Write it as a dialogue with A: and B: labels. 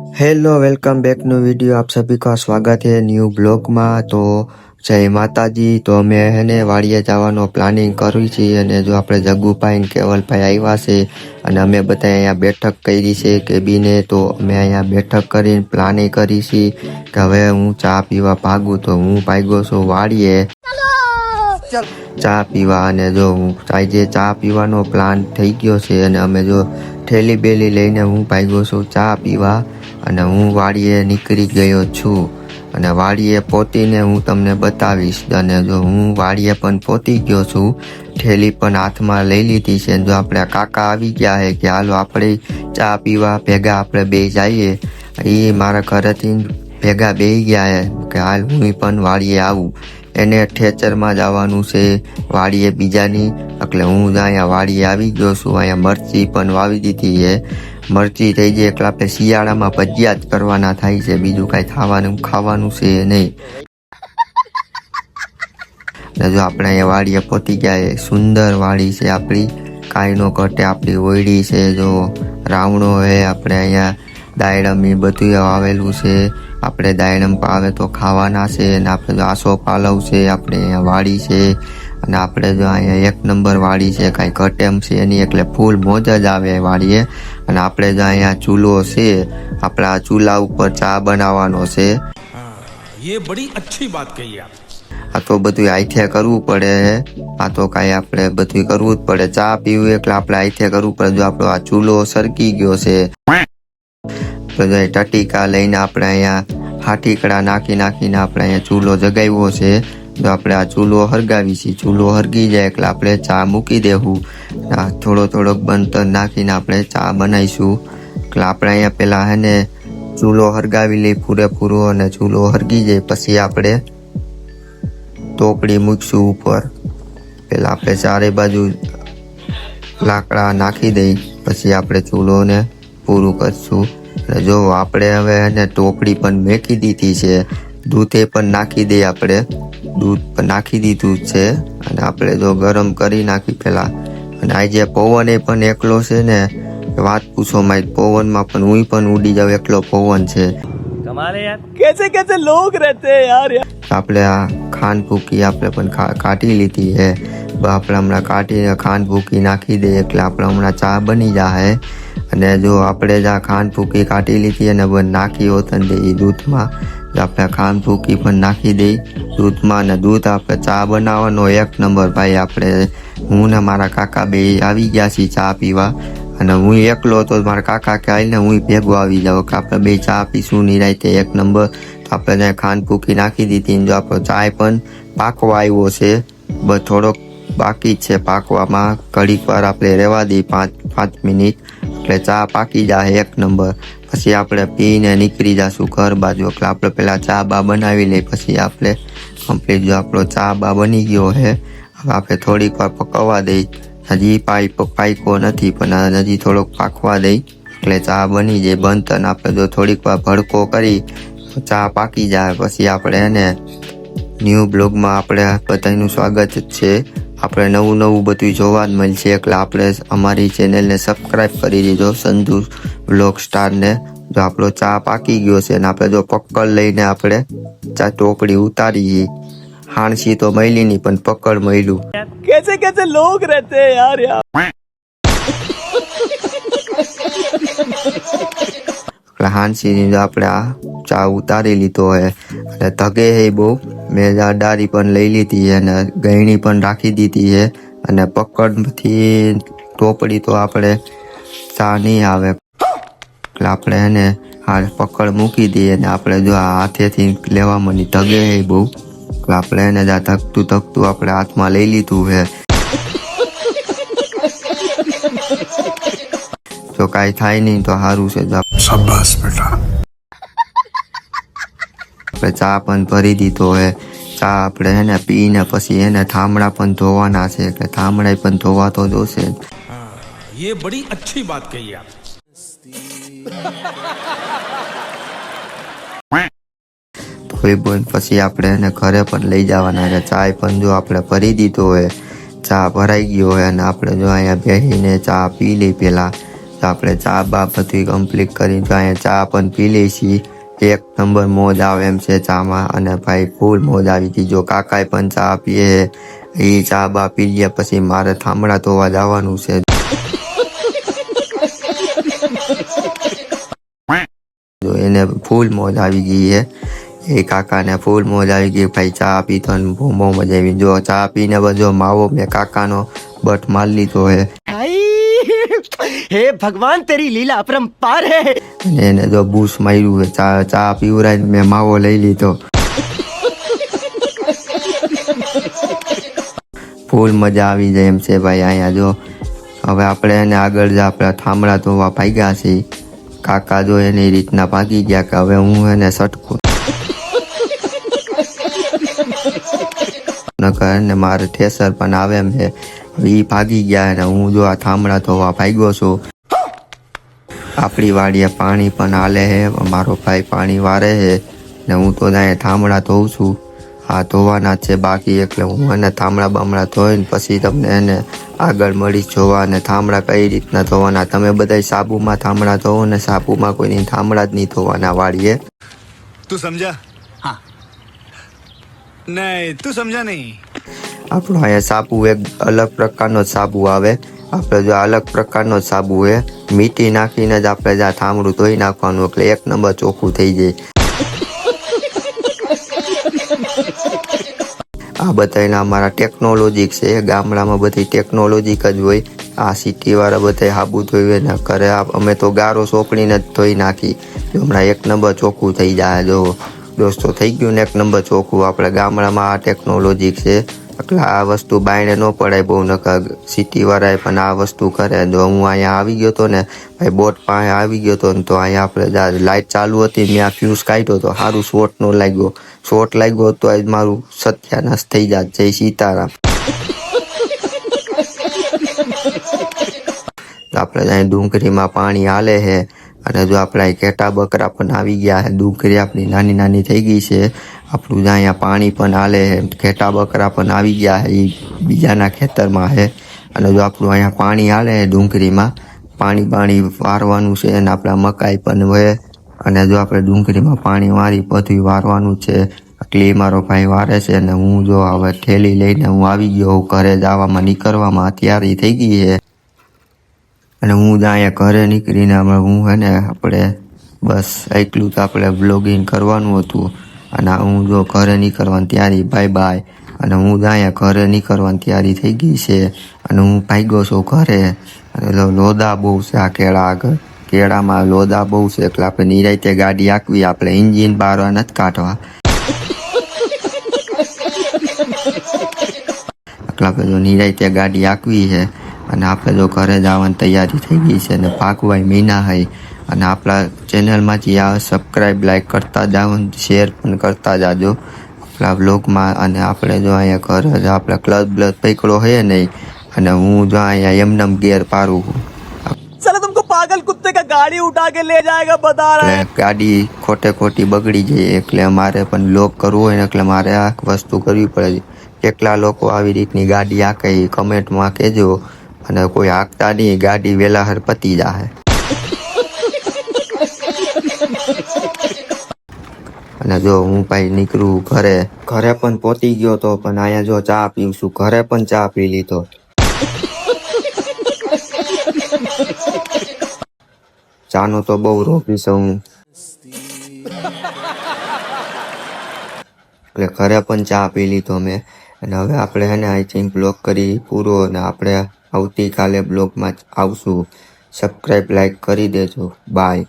A: hello welcome back new video आप सभी का સ્વાગત છે ન્યૂ બ્લોગમાં તો જય માતાજી તો અમે હેને વાડીએ જવાનો પ્લાનિંગ કરી છે અને જો આપણે જગ્ગુભાઈ ને કેવલભાઈ આવ્યા છે અને અમે બધા અહીંયા બેઠક કરી છે કેબીને તો અમે અહીંયા બેઠક કરીને પ્લાનિંગ કરી છે કે હવે હું ચા પીવા ભાગું તો હું ભાગ્યો છું વાડીએ ચા પીવા અને જો હું આજે ચા પીવાનો પ્લાન થઈ ગયો છે અને અમે જો ઠેલી બેલી લઈને હું ભાગ્યો છું ચા પીવા અને હું વાડીએ નીકળી ગયો છું. અને વાડીએ પહોંચીને હું તમને બતાવીશ. અને જો હું વાડીએ પણ પહોંચી ગયો છું, ઠેલી પણ હાથમાં લઈ લીધી છે. જો આપણે કાકા આવી ગયા છે કે હાલો આપણે ચા પીવા ભેગા આપણે બે જઈએ. એ મારા ઘરેથી ભેગા બે ગયા છે કે હાલ હું પણ વાડીએ આવું. એને ઠેચરમાં જવાનું છે. વાડીએ બીજાની એટલે હું અહીંયા વાડીએ આવી ગયો છું. અહીંયા મરચી પણ વાવી દીધી છે. મરચી થઈ જાય એટલે આપણે શિયાળામાં ભજીયા જ કરવાના થાય છે. બીજું કાંઈ ખાવાનું ખાવાનું છે નહીં. ને જો આપણે અહીંયા વાડીએ પહોંચી ગયા સુંદર વાડી છે આપણી. કાંઈ નો ઘટે, આપણી ઓયડી છે. જો રાવણો હે આપણે અહીંયા દાયડમ એ બધું આવેલું છે. આપણે દાયડમ પાવે તો ખાવાના છે ને આપણે આસો પાલવ છે. આપણે અહીંયા વાડી છે. અને આપણે જો અહીંયા એક નંબર વાળી છે કાંઈ કટેમ છે એની એટલે ફૂલ મોજ જ આવે વાળીએ. અને આપણે જો અહીંયા ચૂલો છે આપણા ચૂલા ઉપર ચા બનાવવાનો છે.
B: યે બડી અચ્છી વાત કહી આપ.
A: આ તો બધું આઈથે કરવું પડે આ તો કાંઈ આપણે બધું કરવું જ પડે. ચા પીવું એટલે આપણે આઈથે કરવું પડે. જો આપણો આ ચૂલો સરકી ગયો છે તો જો ટટીકા લઈને આપણે અહીંયા હાટીકડા નાખી નાખીને આપણે અહીંયા ચૂલો જગાવ્યો છે. જો આપણે આ ચૂલો હરગાવી છીએ ચૂલો હરગી જાય એટલે આપણે ચા મૂકી દેવું થોડો થોડોક બનતર નાખીને આપણે ચા બનાવીશું. એટલે આપણે અહીંયા પહેલાં હે ને ચૂલો હરગાવી લઈ પૂરેપૂરો અને ચૂલો હરગી જાય. પછી આપણે ટોપડી મૂકશું ઉપર. પેલા આપણે ચારે બાજુ લાકડા નાખી દઈ, પછી આપણે ચૂલોને પૂરું કરશું. અને જો આપણે હવે એને ટોપડી પણ મેકી દીધી છે, દૂધે પણ નાખી દઈએ આપણે. દૂધ નાખી દીધું છે. અને આપણે જો ગરમ કરી નાખી પહેલાં અને આ જે પવન એ પણ એકલો છે ને વાત પૂછો માય પવનમાં પણ હું પણ ઉડી જાઉં એકલો પવન છે.
C: કેસે યાર
A: આપણે આ ખાંડ ભૂકી આપણે પણ કાઢી લીધી છે આપણે હમણાં કાઢીને ખાંડ ભૂકી નાખી દઈએ એટલે આપણે હમણાં ચા બની જાય અને જો આપણે જ આ ખાંડ ભૂકી કાઢી લીધી અને નાખી હોત દે એ દૂધમાં આપણે ખાંડ ભૂકી પણ નાખી દઈ દૂધમાં અને દૂધ આપણે ચા બનાવવાનો એક નંબર ભાઈ આપણે. હું ને મારા કાકા બે આવી ગયા છીએ ચા પીવા. અને હું એકલો હતો, મારા કાકા કે આવીને હું ભેગો આવી જાઉં કે આપણે બે ચા પીશું નિરાયતે એક નંબર. આપણે ત્યાં ખાંડ ભૂકી નાખી દીધી ને જો આપણો ચાય પણ પાકવા આવ્યો છે. બસ થોડોક બાકી છે પાકવામાં. ઘડીક વાર આપણે રહેવા દઈએ પાંચ પાંચ મિનિટ. એટલે ચા પાકી જાય એક નંબર. પછી આપણે પીને નીકળી જશું ઘર બાજુ. એટલે આપણે પહેલાં ચા બા બનાવી લઈએ, પછી આપણે કમ્પ્લીટ જો આપણો ચા બા બની ગયો છે હવે આપણે થોડીક વાર પકવવા દઈ. હજી પાઈપ પાઈકો નથી, પણ હજી થોડોક પાકવા દઈ. એટલે ચા બની જાય બનતન આપણે જો થોડીક વાર ભડકો કરી ચા પાકી જાય. પછી આપણે એને ન્યૂ બ્લોગમાં આપણે બધાનું સ્વાગત જ છે. આપણે નવું નવું બધું જોવા જ મળશે. એટલે આપણે અમારી ચેનલને સબસ્ક્રાઈબ કરી દીધો સંધુ બ્લોક સ્ટારને જો આપણો ચા પાકી ગયો છે અને આપણે જો પક્કડ લઈને આપણે ચા ટોપડી ઉતારીએ. હાણસી તો મળી નહીં પણ પક્કડ મળ્યું
C: કે કેસે લોગ રહેતે યાર
A: યાર હાંસીની જો આપણે આ ચા ઉતારી લીધો હે. અને ધગે હે બહુ. મેં ડારી પણ લઈ લીધી અને ગયણી પણ રાખી દીધી હે. અને પકડથી ટોપડી તો આપણે ચા નહીં આવે. એટલે આપણે એને આ પકડ મૂકી દઈએ અને આપણે જો આ હાથેથી લેવા મની ધગે હે બહુ એટલે આપણે એને જ આ ધકતું ધકતું આપણે હાથમાં લઈ લીધું છે જો કાંઈ થાય નહીં તો સારું છે જો
B: शाबाश बेटा
A: આપણે ચા પણ ભરી દીધો હે ચા આપણે હે ને પીને પછી એને થાંભળા પણ ધોવાના છે કે થાંભળા પણ ધોવા તો જોશે જ.
B: ये बड़ी अच्छी बात कही आप
A: બોઈને પછી આપણે એને ઘરે પણ લઈ જવાના છે. ચા પણ જો આપણે ભરી દીધો હોય ચા ભરાઈ ગયો હોય અને આપણે જો અહીંયા બેસીને ચા પી લઈ પેલા તો આપણે ચા બા બધું કમ્પ્લીટ કરી જો અહીંયા ચા પણ પી લઈ એક નંબર મોજ આવે એમ છે ચામાં. અને ભાઈ ફૂલ મોજ આવી હતી. જો કાકાએ પણ ચા પીએ એ ચા બા પી લે પછી મારે થાંભળા ધોવા જવાનું છે જો એને ફૂલ મોજ આવી ગઈ છે એ કાકાને ફૂલ મોજ આવી ગઈ. ભાઈ ચા પી તો બહુ બહુ મજા આવી. જો ચા પીને બધો માવો મેં કાકાનો બટ માર લીધો હે.
C: હે ભગવાન તેરી લીલા અપરંપાર
A: હે. એને જો બૂસ માર્યું ચા ચા પીવરાઈને મેં માવો લઈ લીધો. ફૂલ મજા આવી જાય એમ છે ભાઈ. અહીંયા જો હવે આપણે એને આગળ જ આપણા થાંભળા ધોવા ભાગ્યા છીએ. કાકા જો એની રીતના ભાગી ગયા કે હવે હું એને સટકું. નકર ને મારે ઠેસર પણ આવે એમ છે. એ ભાગી ગયા અને હું જો આ થાંભળા ધોવા ભાગ્યો છું. આપણી વાડીએ પાણી પણ હાલે છે મારો ભાઈ પાણી વારે છે ને હું તો ત્યાં થાંભળા ધોઉં છું. આ ધોવાના છે બાકી એટલે હું એને થાંભળા બામળા ધોઈને પછી તમને એને આગળ મળી જોવા અને થાંભળા કઈ રીતના ધોવાના? તમે બધા સાબુમાં થાંભળા ધોવો અને સાબુમાં કોઈની થાંભળા જ નહીં ધોવાના વાળીએ.
D: તું સમજા? નહીં તું સમજા નહીં.
A: આપણો અહીંયા સાબુ એક અલગ પ્રકારનો સાબુ આવે. આપણે જો અલગ પ્રકારનો સાબુ છે મીઠી નાખીને જ આપણે જ આ થાંભળું ધોઈ નાખવાનું એટલે એક નંબર ચોખ્ખું થઈ જાય. આ બધાના અમારા ટેકનોલોજી છે. ગામડામાં બધી ટેકનોલોજીક જ હોય. આ સિટીવાળા બધા હાબુ ધોઈએ ને કરે અમે તો ગારો સોંપડીને જ ધોઈ નાખી. હમણાં એક નંબર ચોખ્ખું થઈ જાય. જો દોસ્તો, થઈ ગયું ને એક નંબર ચોખ્ખું. આપણે ગામડામાં આ ટેકનોલોજી છે. આ વસ્તુ બાયણે ન પડાય, બહુ નકા સિટી વાળાએ પણ આ વસ્તુ કરે. તો હું અહીંયા આવી ગયો હતો ને, ભાઈ બોટ પાસે આવી ગયો તો ને, તો અહીંયા આપણે લાઇટ ચાલુ હતી, મેં આ ફ્યુઝ કાઢ્યો તો સારું શોર્ટ નો લાગ્યો. શોર્ટ લાગ્યો તો આજ મારું સત્યાનાશ થઈ જાત. જય સીતારામ. આપણે અહીં ડુંગળીમાં પાણી હાલે છે. અને જો આપણા ઘેટા બકરા પણ આવી ગયા છે, ડુંગળી આપણી નાની નાની થઈ ગઈ છે, આપણું જ્યાં અહીંયા પાણી પણ હાલે ઘેટા બકરા પણ આવી ગયા છે એ બીજાના ખેતરમાં છે. અને જો આપણું અહીંયા પાણી હાલે ડુંગળીમાં, પાણી પાણી વારવાનું છે અને આપણા મકાઈ પણ વહે. અને જો આપણે ડુંગળીમાં પાણી વારી બધું વારવાનું છે, એટલે મારો ભાઈ વારે છે અને હું જો હવે ઠેલી લઈને હું આવી ગયો ઘરે જવામાં નીકળવામાં તૈયારી થઈ ગઈ છે. અને હું જ અહીંયા ઘરે નીકળીને અમે હું હે ને આપણે બસ એટલું તો આપણે બ્લોગિંગ કરવાનું હતું. અને હું જો ઘરે નીકળવાની તૈયારી બાય બાય અને હું અહીંયા ઘરે નીકળવાની તૈયારી થઈ ગઈ છે. અને હું ભાગ્યો છું ઘરે. અને લોદા બહુ છે આ કેળા આગળ. કેળામાં લોદા બહુ છે એટલે આપણે નિરાયતે ગાડી આંકવી આપણે ઇન્જિન બહાર નથી કાઢવા. એટલે આપણે જો નિરાયતે ગાડી આંકવી છે. અને આપણે જો ઘરે જવાની તૈયારી થઈ ગઈ છે અને પાકભાઈ મીના હૈ અને આપણા ચેનલમાંથી આ સબસ્ક્રાઈબ લાઈક કરતા જાઓ શેર પણ કરતા જાજો. આપણા બ્લોગમાં અને આપણે જો અહીંયા ઘર જ આપણે ક્લબ બ્લબ પકડો હે નહીં. અને હું જો અહીંયા એમનેમ ગેર પારું
C: છું. પાગલ કુત્તે કા ગાડી ઉઠા લે જાયેગા બતા
A: રહા ગાડી ખોટે ખોટી બગડી જાય એટલે મારે પણ લોક કરવું હોય ને એટલે મારે આ વસ્તુ કરવી પડે. કેટલા લોકો આવી રીતની ગાડી આ કઈ કમેન્ટમાં કહેજો. અને કોઈ હાંકતા નહીં ગાડી વેલાહર પતી જાહે. અને જો હું ભાઈ નીકળું ઘરે ઘરે પણ પહોંચી ગયો તો પણ અહીંયા જો ચા પીવું છું, ઘરે પણ ચા પી લીધો. ચાનો તો બહુ રોપી છું હું એટલે ઘરે પણ ચા પી લીધો મેં. અને હવે આપણે હે ને આઈ બ્લોક કરી પૂરો અને આપણે આવતીકાલે બ્લોગમાં આવશું. સબસ્ક્રાઈબ લાઈક કરી દેજો. બાય